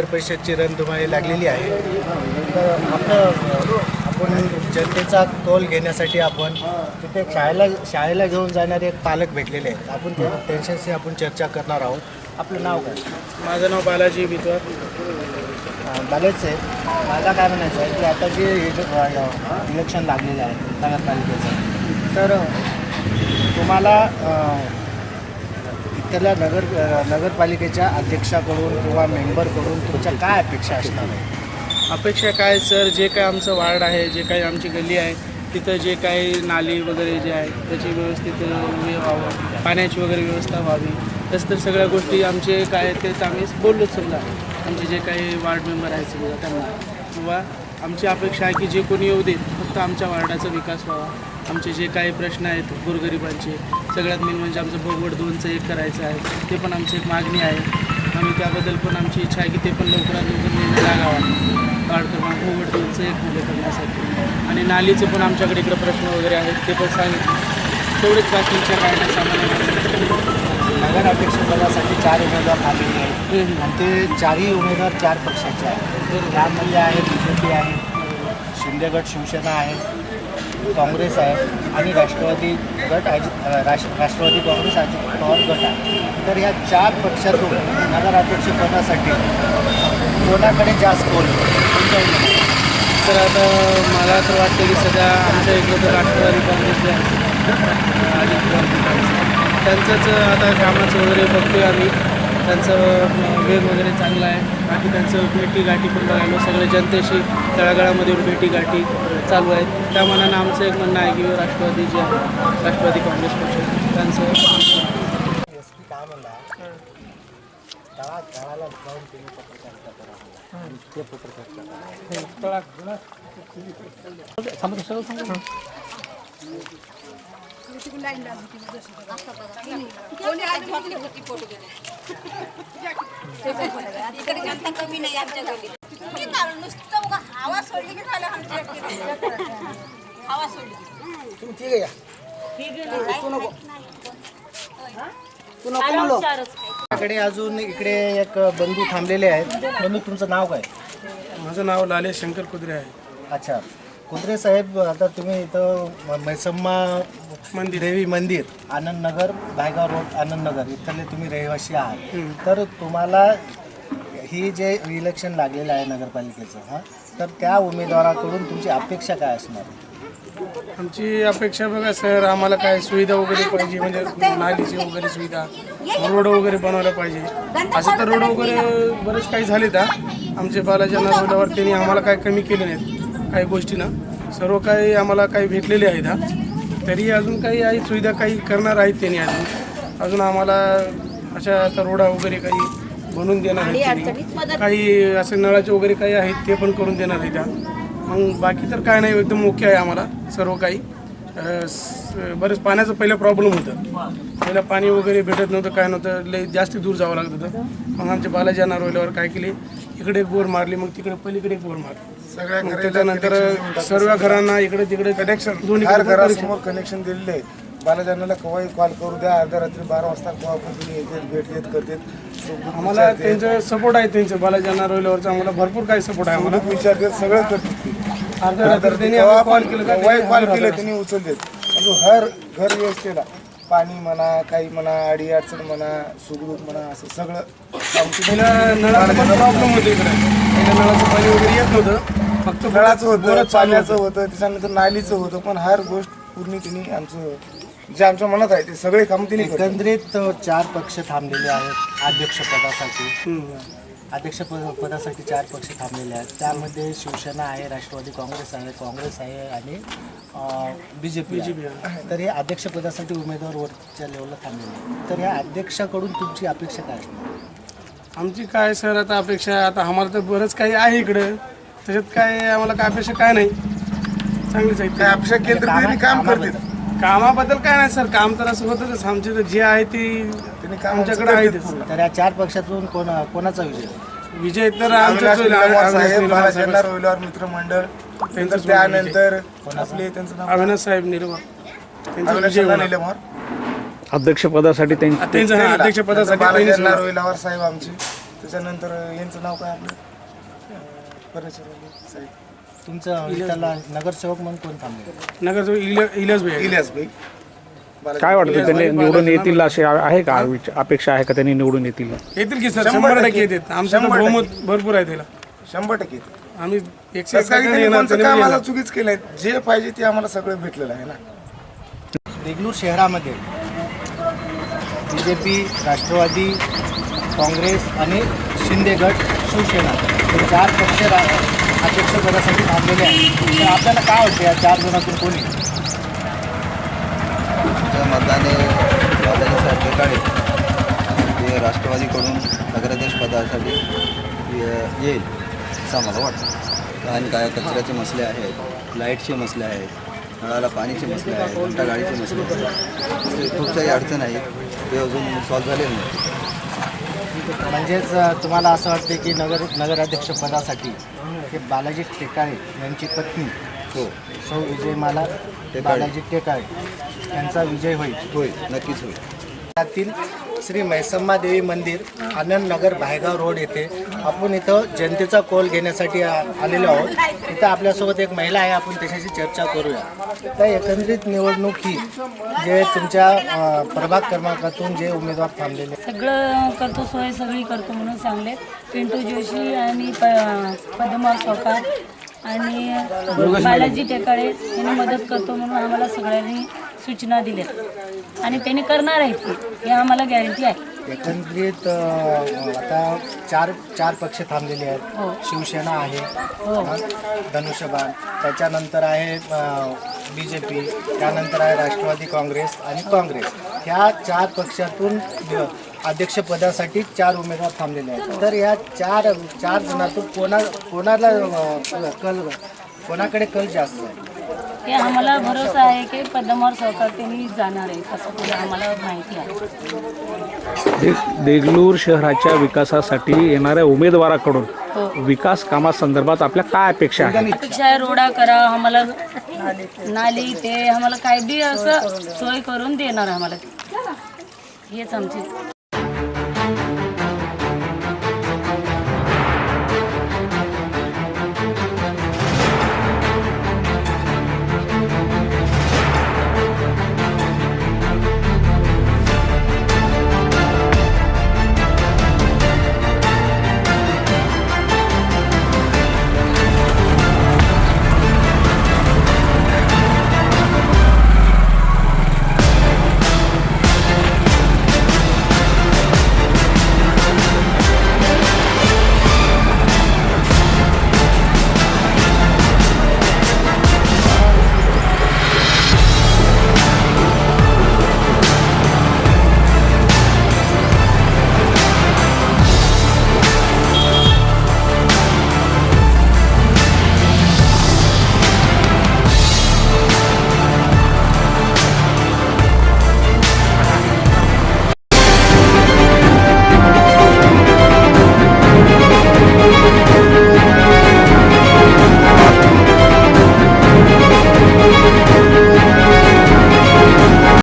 नगर परिषदची रणधुमाळी लागलेली आहे. तर आपलं आपण जनतेचा कौल घेण्यासाठी आपण तिथे शाळेला शाळेला घेऊन जाणारे एक पालक भेटलेले आहेत. आपण त्या- त्यांच्याशी आपण चर्चा करणार आहोत. आपलं नाव काय? माझं नाव बालाजी बितवर अं, बालेच आहे मला काय म्हणायचं आहे की आता जे इले- इलेक्शन लागलेलं आहे नगरपालिकेचं. तर तुम्हाला अं, त्याला नगर नगरपालिकेच्या अध्यक्षाकडून किंवा मेंबरकडून तुमच्या काय अपेक्षा असणार आहे अपेक्षा काय सर? जे काय आमचं वार्ड आहे जे काही आमची गल्ली आहे तिथं जे काही नाली वगैरे जे आहे त्याची व्यवस्थित हे व्हावं. पाण्याची वगैरे व्यवस्था व्हावी. तसं तर सगळ्या गोष्टी आमचे काय आहेत तेच आम्ही बोललोच समजा. आमचे जे काही वार्ड मेंबर आहेत समजा त्यांना. किंवा आमची अपेक्षा आहे की जे कोणी येऊ देत फक्त आमच्या वार्डाचा विकास व्हावा. आमचे जे काही प्रश्न आहेत गोरगरिबांचे सगळ्यात मेन म्हणजे आमचं भोगवड दोनचं एक करायचं आहे. ते पण आमची एक मागणी आहे. आणि त्याबद्दल पण आमची इच्छा आहे की ते पण लवकरात लवकर निर्णय लागावा. वाढ क्रमांक भोगवड दोनचं एक मध्ये करण्यासाठी. आणि नालीचे पण आमच्याकडे इकडे प्रश्न वगैरे आहेत ते पण सांगितले. तेवढेच बाकीच्या काय सामान्य नगर अध्यक्षपदासाठी चार उमेदवार आलेले आहेत. आणि ते चारही उमेदवार चार पक्षाचे आहेत. त्यामध्ये आहे बी जे पी आहे शिंदेगड शिवसेना आहे काँग्रेस आहे आणि राष्ट्रवादी गट अजित राष्ट्र राष्ट्रवादी काँग्रेस अजित पवार गट आहे. तर या चार पक्षातून नगराध्यक्षपदासाठी कोणाकडे जास्त कोण कोणत्या तर आता मला तर वाटतं की सध्या आमच्या इकडं तर राष्ट्रवादी काँग्रेस आहे अजित पवार त्यांचंच आता कामाचं वगैरे बघतोय आम्ही. त्यांचं वेग वगैरे चांगला आहे. बाकी त्यांचं भेटी गाठी पण बघायला सगळे जनतेशी तळागाळामध्ये येऊन भेटी गाठी चालू आहेत. त्या मनानं आमचं एक म्हणणं आहे की राष्ट्रवादी जे आहे राष्ट्रवादी काँग्रेस पक्ष त्यांचं एस पी काय म्हणला? तळा इकडे जनता कमी नाही आमच्या गल्लीत तुम्ही काय नुसतं उगा हवा सोडली की झालं आमच्या इकडे. हवा सोडली. आपल्याकडे अजून इकडे एक बंधू थांबलेले आहेत. बंधू तुमचं नाव काय? माझं नाव लाले शंकर कुद्रे आहे. अच्छा. कुत्रे साहेब आता तुम्ही इथं मैसम्मा मंदिर. देवी मंदिर आनंद नगर भायगाव रोड आनंद नगर इथले तुम्ही रहिवासी आहात. तर तुम्हाला ही जे इलेक्शन लागलेलं आहे नगरपालिकेचं हां तर त्या उमेदवाराकडून तुमची अपेक्षा काय असणार? आमची अपेक्षा बघा सर आम्हाला काय सुविधा वगैरे पाहिजे म्हणजे नालीची वगैरे सुविधा रोड वगैरे बनवायला पाहिजे. असं तर रोड वगैरे बरेच काही झाले का आमचे बालाजी रोडावर त्यांनी आम्हाला काय कमी केले नाहीत. काही गोष्टी ना. सर्व काही आम्हाला काही भेटलेले आहेत हा. तरी अजून काही आहे सुविधा काही करणार आहेत त्यांनी अजून. अजून आम्हाला अशा आता रोडा वगैरे काही बनवून देणार आहेत. काही असे नळाचे वगैरे काही आहेत ते पण करून देणार आहेत मग बाकी तर काय नाही एकदम ओके आहे आम्हाला सर्व काही. बरेच पाण्याचं पहिलं प्रॉब्लेम होतं. पहिलं पाणी वगैरे भेटत नव्हतं काय नव्हतं लय जास्त दूर जावं लागत होतं. मग आमचे बालाजी रोवल्यावर काय केले इकडे एक बोर मारली मग तिकडे पलीकडे एक बोर मारली. सगळ्या त्याच्यानंतर सर्व घरांना इकडे तिकडे कनेक्शन दोन्ही हर घरासमोर कनेक्शन दिलेले आहे बालाजानाला केव्हाही कॉल करू द्या. अर्ध्या रात्री बारा वाजता केव्हा पण तुम्ही येतात भेट देत करतात सुखदुःख आम्हाला. त्यांचं सपोर्ट आहे त्यांचं. बालाजी रोवल्यावरचं आम्हाला भरपूर काही सपोर्ट आहे आम्हाला. सुखदुःख विचारतात सगळं करतात. अर्ध्या रात्री त्यांनी केव्हा कॉल केलं केव्हाही कॉल केलं. त्यांनी उचलतात अजून हर घर व्यवस्थेला पाणी म्हणा काही म्हणा अडी अडचण म्हणा सुखदुःख म्हणा असं सगळं. आमची नळाचा प्रॉब्लेम होतो इकडे. नळाचं पाणी वगैरे येत नव्हतं. फक्त नळाचं होतं बोरच चालू पाण्याचं होतं. त्याच्यानंतर नालीचं होतं पण हर गोष्ट पूर्ण त्यांनी आमचं जे आमच्या मनात आहे ते सगळे काम त्यांनी केलं. एकंदरीत अ, चार पक्ष थांबलेले आहेत अध्यक्षपदासाठी. हम्म. अध्यक्ष पद- पदासाठी चार पक्ष थांबलेले आहेत. त्यामध्ये शिवसेना आहे राष्ट्रवादी काँग्रेस आहे काँग्रेस आहे आणि बी जे पी तर हे अध्यक्षपदासाठी उमेदवार वरच्या लेवलला थांबलेले आहेत. तर या अध्यक्षाकडून तुमची अपेक्षा काय असणार? आमची काय सर? आता अपेक्षा आहे, आता आम्हाला तर बरंच काही आहे इकडं. त्याच्यात काय आम्हाला काय अपेक्षा काय नाही. चांगलीच आहे काय अपेक्षा केली तर त्यांनी काम करतात कामाबद्दल काय नाही सर. काम तर असं होतच. आमचे तर जे आहे ते त्यांनी काम आमच्याकडे आहेतच. तर या चार पक्षातून कोण कोणाचा विजय? विजय तर आमच्याच होईल. अविनाश अविनाश साहेब निर्वाळ बालाजी साहेब. रोहिलावर मित्रमंडळ. त्यांचं विजय. त्यानंतर आपले त्यांचं नाव अविनाश साहेब निर्वा त्यांचा अविनाश विजय अण्णा होणार. निलमवार अध्यक्षपदासाठी त्यांची त्यांचं हा अध्यक्षपदासाठी त्यांनीच होणार. रोहिलावर साहेब आमचे. त्याच्यानंतर यांचं नाव काय आपलं? तुमचं त्याला नगरसेवक म्हणून कोण थांबले नगर जो इल इलस भाई. इलियास भाई. बालाजी. काय वाटतं त्यांनी निवडून येतील असे आहे का? अपेक्षा आहे का त्यांनी निवडून येतील? येतील की सर शंभर टक्के. येतात. आमचं तर शंभर टक्के. बहुमत भरपूर आहे त्याला. शंभर टक्के आम्ही. आम्हाला चुकीच केलंय. जे पाहिजे ते आम्हाला सगळं भेटलेलं आहे ना. देगलूर शहरामध्ये B J P Rashtrawadi Congress आणि शिंदे गट शिवसेना हे चार पक्ष रा अध्यक्षपदासाठी थांबलेले आहेत. तर आपल्याला काय वाटतं या चार जणातून कोणी? आमच्या मतदाने बालाजीसाहेब टेकाळे ते राष्ट्रवादीकडून नगराध्यक्ष पदासाठी ये- येईल असं आम्हाला वाटतं. आणि काय कचऱ्याचे मसले आहेत लाईटचे मसले आहेत नळाला पाणीचे मसले आहेत घंटागाडीचे मसले आहेत. खूप काही अडचण आहेत ते अजून सॉल्व्ह झालेले नाही. म्हणजेच तुम्हाला असं वाटते की नगर नगराध्यक्षपदासाठी हे बालाजी टेकाळे यांची पत्नी हो. सौ विजयमाला बालाजी टेकाळे यांचा विजय होईल. होईल नक्कीच होईल. यातील श्री मैसम्मा देवी मंदिर आनंद नगर भायगाव रोड येथे. आपण इथं जनतेचा कौल घेण्यासाठी आ- आलेलो आहोत. इथं आपल्यासोबत एक महिला आहे. आपण त्याच्याशी चर्चा करूया. तर एकंदरीत निवडणूक ही जे तुमच्या प्रभाग क्रमांकातून जे उमेदवार थांबलेले सगळं करतो सोय सगळी करतो म्हणून सांगले. पिंटू जोशी आणि प पद्मा सोकार आणि बालाजी टेकाळे यांनी मदत करतो म्हणून आम्हाला सगळ्यांनी सूचना दिल्यात आणि त्यांनी करणार आहेत ते. हे आम्हाला गॅरंटी आहे एकंदरीत अ, आता चार चार पक्ष थांबलेले हो. आहेत शिवसेना आहे हो. हा, धनुष्यबाण त्याच्यानंतर आहे बी जे पी त्यानंतर आहे राष्ट्रवादी काँग्रेस आणि काँग्रेस ह्या चार पक्षातून अ, अध्यक्षपदासाठी चार उमेदवार थांबलेले आहेत तर या चार चार जणातून कोणा कोणाला अ, कल कोणाकडे कल जास्त आहे हे आम्हाला भरोसा आहे की पद्मावर सोकार त्यांनी जाणार आहे असं पुढे आम्हाला माहिती आहे. दे- देगलूर शहराच्या विकासासाठी येणाऱ्या उमेदवाराकडून विकास कामासंदर्भात आपल्या काय अपेक्षा आहे अपेक्षा आहे रोडा करा आम्हाला नाली ते आम्हाला काय बी असं सोय करून देणार आम्हाला. हेच आमची